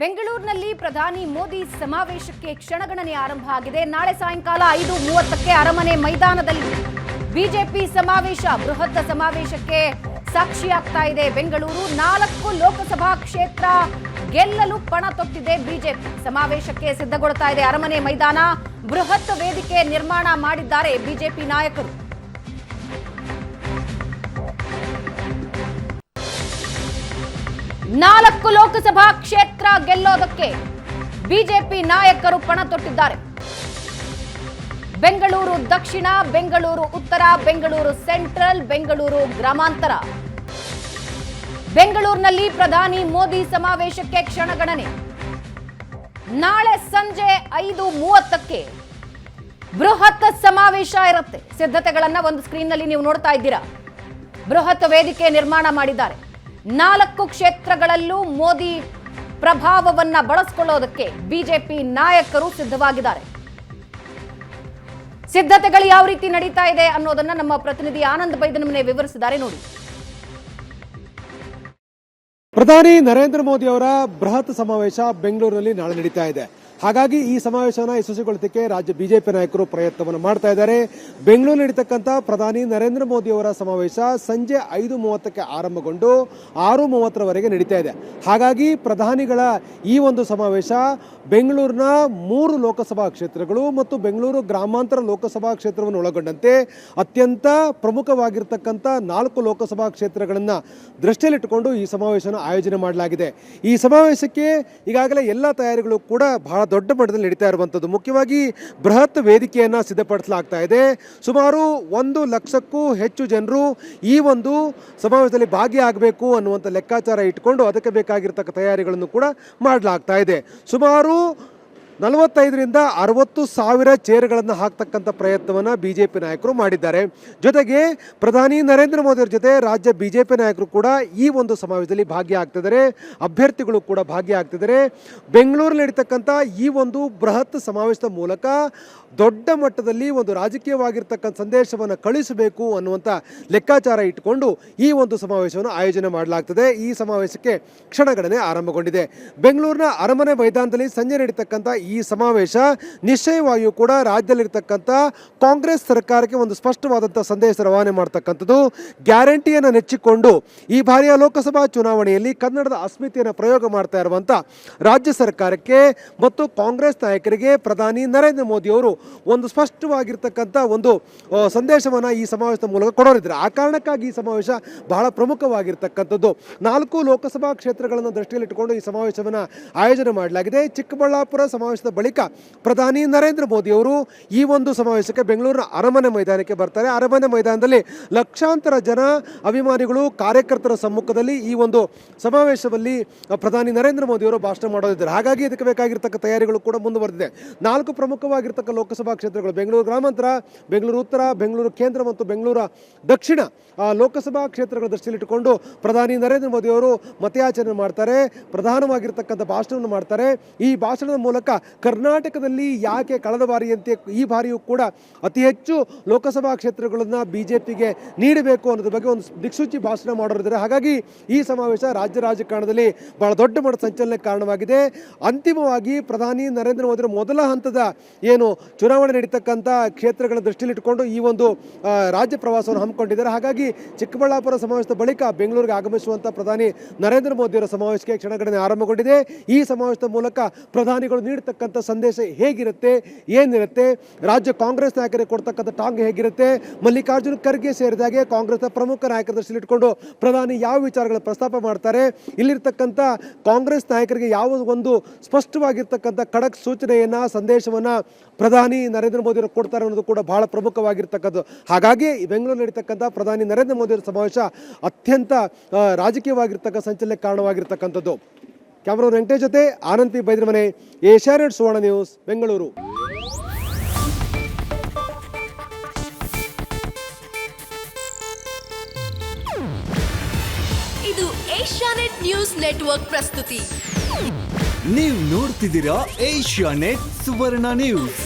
ಬೆಂಗಳೂರಿನಲ್ಲಿ ಪ್ರಧಾನಿ ಮೋದಿ ಸಮಾವೇಶಕ್ಕೆ ಕ್ಷಣಗಣನೆ ಆರಂಭ ಆಗಿದೆ. ನಾಳೆ ಸಾಯಂಕಾಲ ಐದು ಮೂವತ್ತಕ್ಕೆ ಅರಮನೆ ಮೈದಾನದಲ್ಲಿ ಬಿಜೆಪಿ ಸಮಾವೇಶ. ಬೃಹತ್ ಸಮಾವೇಶಕ್ಕೆ ಸಾಕ್ಷಿಯಾಗ್ತಾ ಇದೆ ಬೆಂಗಳೂರು. ನಾಲ್ಕು ಲೋಕಸಭಾ ಕ್ಷೇತ್ರ ಗೆಲ್ಲಲು ಪಣ ತೊಟ್ಟಿದೆ ಬಿಜೆಪಿ. ಸಮಾವೇಶಕ್ಕೆ ಸಿದ್ಧಗೊಳ್ತಾ ಇದೆ ಅರಮನೆ ಮೈದಾನ. ಬೃಹತ್ ವೇದಿಕೆ ನಿರ್ಮಾಣ ಮಾಡಿದ್ದಾರೆ ಬಿಜೆಪಿ ನಾಯಕರು. ನಾಲ್ಕು ಲೋಕಸಭಾ ಕ್ಷೇತ್ರ ಗೆಲ್ಲೋದಕ್ಕೆ ಬಿಜೆಪಿ ನಾಯಕರು ಪಣ ತೊಟ್ಟಿದ್ದಾರೆ. ಬೆಂಗಳೂರು ದಕ್ಷಿಣ, ಬೆಂಗಳೂರು ಉತ್ತರ, ಬೆಂಗಳೂರು ಸೆಂಟ್ರಲ್, ಬೆಂಗಳೂರು ಗ್ರಾಮಾಂತರ. ಬೆಂಗಳೂರಿನಲ್ಲಿ ಪ್ರಧಾನಿ ಮೋದಿ ಸಮಾವೇಶಕ್ಕೆ ಕ್ಷಣಗಣನೆ. ನಾಳೆ ಸಂಜೆ ಐದು ಮೂವತ್ತಕ್ಕೆ ಬೃಹತ್ ಸಮಾವೇಶ ಇರುತ್ತೆ. ಸಿದ್ಧತೆಗಳನ್ನ ಒಂದು ಸ್ಕ್ರೀನ್ನಲ್ಲಿ ನೀವು ನೋಡ್ತಾ ಇದ್ದೀರಾ. ಬೃಹತ್ ವೇದಿಕೆ ನಿರ್ಮಾಣ ಮಾಡಿದ್ದಾರೆ. ನಾಲ್ಕು ಕ್ಷೇತ್ರಗಳಲ್ಲೂ ಮೋದಿ ಪ್ರಭಾವವನ್ನ ಬಳಸಿಕೊಳ್ಳೋದಕ್ಕೆ ಬಿಜೆಪಿ ನಾಯಕರು ಸಿದ್ಧವಾಗಿದ್ದಾರೆ. ಸಿದ್ಧತೆಗಳು ಯಾವ ರೀತಿ ನಡೀತಾ ಇದೆ ಅನ್ನೋದನ್ನ ನಮ್ಮ ಪ್ರತಿನಿಧಿ ಆನಂದ್ ಬೈದನ್ ವಿವರಿಸಿದ್ದಾರೆ ನೋಡಿ. ಪ್ರಧಾನಿ ನರೇಂದ್ರ ಮೋದಿ ಅವರ ಬೃಹತ್ ಸಮಾವೇಶ ಬೆಂಗಳೂರಿನಲ್ಲಿ ನಾಳೆ ನಡೀತಾ ಇದೆ. ಹಾಗಾಗಿ ಈ ಸಮಾವೇಶವನ್ನು ಯಶಸ್ವಿಗೊಳಿಸಲಿಕ್ಕೆ ರಾಜ್ಯ ಬಿಜೆಪಿ ನಾಯಕರು ಪ್ರಯತ್ನವನ್ನು ಮಾಡ್ತಾ ಇದ್ದಾರೆ. ಬೆಂಗಳೂರು ನಡೀತಕ್ಕಂಥ ಪ್ರಧಾನಿ ನರೇಂದ್ರ ಮೋದಿ ಅವರ ಸಮಾವೇಶ ಸಂಜೆ ಐದು ಮೂವತ್ತಕ್ಕೆ ಆರಂಭಗೊಂಡು ಆರು ಮೂವತ್ತರವರೆಗೆ ನಡೀತಾ ಇದೆ. ಹಾಗಾಗಿ ಪ್ರಧಾನಿಗಳ ಈ ಒಂದು ಸಮಾವೇಶ ಬೆಂಗಳೂರಿನ ಮೂರು ಲೋಕಸಭಾ ಕ್ಷೇತ್ರಗಳು ಮತ್ತು ಬೆಂಗಳೂರು ಗ್ರಾಮಾಂತರ ಲೋಕಸಭಾ ಕ್ಷೇತ್ರವನ್ನು ಒಳಗೊಂಡಂತೆ ಅತ್ಯಂತ ಪ್ರಮುಖವಾಗಿರ್ತಕ್ಕಂಥ ನಾಲ್ಕು ಲೋಕಸಭಾ ಕ್ಷೇತ್ರಗಳನ್ನು ದೃಷ್ಟಿಯಲ್ಲಿಟ್ಟುಕೊಂಡು ಈ ಸಮಾವೇಶವನ್ನು ಆಯೋಜನೆ ಮಾಡಲಾಗಿದೆ. ಈ ಸಮಾವೇಶಕ್ಕೆ ಈಗಾಗಲೇ ಎಲ್ಲ ತಯಾರಿಗಳು ಕೂಡ ಬಹಳ ದೊಡ್ಡ ಮಟ್ಟದಲ್ಲಿ ನಡೀತಾ ಇರುವಂಥದ್ದು. ಮುಖ್ಯವಾಗಿ ಬೃಹತ್ ವೇದಿಕೆಯನ್ನು ಸಿದ್ಧಪಡಿಸಲಾಗ್ತಾ ಇದೆ. ಸುಮಾರು ಒಂದು ಲಕ್ಷಕ್ಕೂ ಹೆಚ್ಚು ಜನರು ಈ ಒಂದು ಸಮಾವೇಶದಲ್ಲಿ ಭಾಗಿಯಾಗಬೇಕು ಅನ್ನುವಂಥ ಲೆಕ್ಕಾಚಾರ ಇಟ್ಕೊಂಡು ಅದಕ್ಕೆ ಬೇಕಾಗಿರ್ತಕ್ಕ ತಯಾರಿಗಳನ್ನು ಕೂಡ ಮಾಡಲಾಗ್ತಾ ಇದೆ. ಸುಮಾರು ನಲವತ್ತೈದರಿಂದ ಅರವತ್ತು ಸಾವಿರ ಚೇರ್ಗಳನ್ನು ಹಾಕ್ತಕ್ಕಂಥ ಪ್ರಯತ್ನವನ್ನು ಬಿ ಜೆ ಪಿ ನಾಯಕರು ಮಾಡಿದ್ದಾರೆ. ಜೊತೆಗೆ ಪ್ರಧಾನಿ ನರೇಂದ್ರ ಮೋದಿ ಅವರ ಜೊತೆ ರಾಜ್ಯ ಬಿ ಜೆ ಪಿ ನಾಯಕರು ಕೂಡ ಈ ಒಂದು ಸಮಾವೇಶದಲ್ಲಿ ಭಾಗಿಯಾಗ್ತಿದ್ದಾರೆ. ಅಭ್ಯರ್ಥಿಗಳು ಕೂಡ ಭಾಗಿಯಾಗ್ತಿದ್ದಾರೆ. ಬೆಂಗಳೂರಲ್ಲಿ ನಡೀತಕ್ಕಂಥ ಈ ಒಂದು ಬೃಹತ್ ಸಮಾವೇಶದ ಮೂಲಕ ದೊಡ್ಡ ಮಟ್ಟದಲ್ಲಿ ಒಂದು ರಾಜಕೀಯವಾಗಿರ್ತಕ್ಕಂಥ ಸಂದೇಶವನ್ನು ಕಳಿಸಬೇಕು ಅನ್ನುವಂಥ ಲೆಕ್ಕಾಚಾರ ಇಟ್ಟುಕೊಂಡು ಈ ಒಂದು ಸಮಾವೇಶವನ್ನು ಆಯೋಜನೆ ಮಾಡಲಾಗ್ತದೆ. ಈ ಸಮಾವೇಶಕ್ಕೆ ಕ್ಷಣಗಣನೆ ಆರಂಭಗೊಂಡಿದೆ. ಬೆಂಗಳೂರಿನ ಅರಮನೆ ಮೈದಾನದಲ್ಲಿ ಸಂಜೆ ನಡೀತಕ್ಕಂಥ ಈ ಸಮಾವೇಶ ನಿಶ್ಚಯವಾಗಿಯೂ ಕೂಡ ರಾಜ್ಯದಲ್ಲಿರ್ತಕ್ಕಂಥ ಕಾಂಗ್ರೆಸ್ ಸರ್ಕಾರಕ್ಕೆ ಒಂದು ಸ್ಪಷ್ಟವಾದಂಥ ಸಂದೇಶ ರವಾನೆ ಮಾಡ್ತಕ್ಕಂಥದ್ದು. ಗ್ಯಾರಂಟಿಯನ್ನು ನೆಚ್ಚಿಕೊಂಡು ಈ ಬಾರಿಯ ಲೋಕಸಭಾ ಚುನಾವಣೆಯಲ್ಲಿ ಕನ್ನಡದ ಅಸ್ಮಿತೆಯನ್ನು ಪ್ರಯೋಗ ಮಾಡ್ತಾ ಇರುವಂಥ ರಾಜ್ಯ ಸರ್ಕಾರಕ್ಕೆ ಮತ್ತು ಕಾಂಗ್ರೆಸ್ ನಾಯಕರಿಗೆ ಪ್ರಧಾನಿ ನರೇಂದ್ರ ಮೋದಿ ಅವರು ಒಂದು ಸ್ಪಷ್ಟವಾಗಿರ್ತಕ್ಕಂಥ ಒಂದು ಸಂದೇಶವನ್ನು ಈ ಸಮಾವೇಶದ ಮೂಲಕ ಕೊಡೋರಿದ್ದಾರೆ. ಆ ಕಾರಣಕ್ಕಾಗಿ ಈ ಸಮಾವೇಶ ಬಹಳ ಪ್ರಮುಖವಾಗಿರ್ತಕ್ಕಂಥದ್ದು. ನಾಲ್ಕು ಲೋಕಸಭಾ ಕ್ಷೇತ್ರಗಳನ್ನು ದೃಷ್ಟಿಯಲ್ಲಿಟ್ಟುಕೊಂಡು ಈ ಸಮಾವೇಶವನ್ನು ಆಯೋಜನೆ ಮಾಡಲಾಗಿದೆ. ಚಿಕ್ಕಬಳ್ಳಾಪುರ ಸಮಾವೇಶದ ಬಳಿಕ ಪ್ರಧಾನಿ ನರೇಂದ್ರ ಮೋದಿ ಅವರು ಈ ಒಂದು ಸಮಾವೇಶಕ್ಕೆ ಬೆಂಗಳೂರಿನ ಅರಮನೆ ಮೈದಾನಕ್ಕೆ ಬರ್ತಾರೆ. ಅರಮನೆ ಮೈದಾನದಲ್ಲಿ ಲಕ್ಷಾಂತರ ಜನ ಅಭಿಮಾನಿಗಳು, ಕಾರ್ಯಕರ್ತರ ಸಮ್ಮುಖದಲ್ಲಿ ಈ ಒಂದು ಸಮಾವೇಶದಲ್ಲಿ ಪ್ರಧಾನಿ ನರೇಂದ್ರ ಮೋದಿ ಅವರು ಭಾಷಣ ಮಾಡೋದಿದ್ದಾರೆ. ಹಾಗಾಗಿ ಇದಕ್ಕೆ ಬೇಕಾಗಿರ್ತಕ್ಕ ತಯಾರಿಗಳು ಕೂಡ ಮುಂದುವರೆದಿದೆ. ನಾಲ್ಕು ಪ್ರಮುಖವಾಗಿರ್ತಕ್ಕ ಲೋಕಸಭಾ ಕ್ಷೇತ್ರಗಳು ಬೆಂಗಳೂರು ಗ್ರಾಮಾಂತರ, ಬೆಂಗಳೂರು ಉತ್ತರ, ಬೆಂಗಳೂರು ಕೇಂದ್ರ ಮತ್ತು ಬೆಂಗಳೂರು ದಕ್ಷಿಣ ಲೋಕಸಭಾ ಕ್ಷೇತ್ರಗಳ ದೃಷ್ಟಿಯಲ್ಲಿಟ್ಟುಕೊಂಡು ಪ್ರಧಾನಿ ನರೇಂದ್ರ ಮೋದಿ ಅವರು ಮತಯಾಚನೆ ಮಾಡ್ತಾರೆ. ಪ್ರಧಾನವಾಗಿರ್ತಕ್ಕಂಥ ಭಾಷಣವನ್ನು ಮಾಡ್ತಾರೆ. ಈ ಭಾಷಣದ ಮೂಲಕ ಕರ್ನಾಟಕದಲ್ಲಿ ಯಾಕೆ ಕಳೆದ ಬಾರಿಯಂತೆ ಈ ಬಾರಿಯೂ ಕೂಡ ಅತಿ ಹೆಚ್ಚು ಲೋಕಸಭಾ ಕ್ಷೇತ್ರಗಳನ್ನು ಬಿಜೆಪಿಗೆ ನೀಡಬೇಕು ಅನ್ನೋದ್ರ ಬಗ್ಗೆ ಒಂದು ದಿಕ್ಸೂಚಿ ಭಾಷಣ ಮಾಡೋರಿದ್ದಾರೆ. ಹಾಗಾಗಿ ಈ ಸಮಾವೇಶ ರಾಜ್ಯ ರಾಜಕಾರಣದಲ್ಲಿ ಬಹಳ ದೊಡ್ಡ ಮಟ್ಟದ ಸಂಚಲನಕ್ಕೆ ಕಾರಣವಾಗಿದೆ. ಅಂತಿಮವಾಗಿ ಪ್ರಧಾನಿ ನರೇಂದ್ರ ಮೋದಿ ಮೊದಲ ಹಂತದ ಏನು ಚುನಾವಣೆ ನಡೀತಕ್ಕಂಥ ಕ್ಷೇತ್ರಗಳ ದೃಷ್ಟಿಯಲ್ಲಿಟ್ಟುಕೊಂಡು ಈ ಒಂದು ರಾಜ್ಯ ಪ್ರವಾಸವನ್ನು ಹಮ್ಮಿಕೊಂಡಿದ್ದಾರೆ. ಹಾಗಾಗಿ ಚಿಕ್ಕಬಳ್ಳಾಪುರ ಸಮಾವೇಶದ ಬಳಿಕ ಬೆಂಗಳೂರಿಗೆ ಆಗಮಿಸುವಂಥ ಪ್ರಧಾನಿ ನರೇಂದ್ರ ಮೋದಿಯವರ ಸಮಾವೇಶಕ್ಕೆ ಕ್ಷಣಗಣನೆ ಆರಂಭಗೊಂಡಿದೆ. ಈ ಸಮಾವೇಶದ ಮೂಲಕ ಪ್ರಧಾನಿಗಳು ನೀಡತಕ್ಕಂಥ ಸಂದೇಶ ಹೇಗಿರುತ್ತೆ, ಏನಿರುತ್ತೆ, ರಾಜ್ಯ ಕಾಂಗ್ರೆಸ್ ನಾಯಕರಿಗೆ ಕೊಡ್ತಕ್ಕಂಥ ಟಾಂಗ್ ಹೇಗಿರುತ್ತೆ, ಮಲ್ಲಿಕಾರ್ಜುನ್ ಖರ್ಗೆ ಸೇರಿದಾಗೆ ಕಾಂಗ್ರೆಸ್ನ ಪ್ರಮುಖ ನಾಯಕರ ದೃಷ್ಟಿಯಲ್ಲಿಟ್ಕೊಂಡು ಪ್ರಧಾನಿ ಯಾವ ವಿಚಾರಗಳ ಪ್ರಸ್ತಾಪ ಮಾಡ್ತಾರೆ, ಇಲ್ಲಿರ್ತಕ್ಕಂಥ ಕಾಂಗ್ರೆಸ್ ನಾಯಕರಿಗೆ ಯಾವ ಒಂದು ಸ್ಪಷ್ಟವಾಗಿರ್ತಕ್ಕಂಥ ಖಡಕ್ ಸೂಚನೆಯನ್ನ, ಸಂದೇಶವನ್ನ ಪ್ರಧಾನಿ ನರೇಂದ್ರ ಮೋದಿ ಅವರು ಕೊಡ್ತಾರೆ ಅನ್ನೋದು ಕೂಡ ಬಹಳ ಪ್ರಮುಖವಾಗಿರ್ತಕ್ಕಂಥದ್ದು. ಹಾಗಾಗಿ ಬೆಂಗಳೂರು ನಡೀತಕ್ಕಂಥ ಪ್ರಧಾನಿ ನರೇಂದ್ರ ಮೋದಿ ಅವರ ಸಮಾವೇಶ ಅತ್ಯಂತ ರಾಜಕೀಯವಾಗಿರ್ತಕ್ಕಂಥ ರಾಜಕೀಯವಾಗಿರ್ತಕ್ಕ, ಸಂಚಲನಕ್ಕೆ ಕಾರಣವಾಗಿರ್ತಕ್ಕಂಥದ್ದು. ಕ್ಯಾಮ್ರಾ ವೆಂಕಟೇಶ್ ಜೊತೆ ಆನಂದ್ ಪಿ ಬೈದ್ರಮನೆ ಏಷ್ಯಾನೆಟ್ ಸುವರ್ಣ ನ್ಯೂಸ್ ಬೆಂಗಳೂರು. ಇದು ಏಷ್ಯಾನೆಟ್ ನ್ಯೂಸ್ ನೆಟ್ವರ್ಕ್ ಪ್ರಸ್ತುತಿ. ನೀವು ನೋಡ್ತಿದ್ದೀರಾ ಏಷ್ಯಾ ನೆಟ್ ಸುವರ್ಣ ನ್ಯೂಸ್.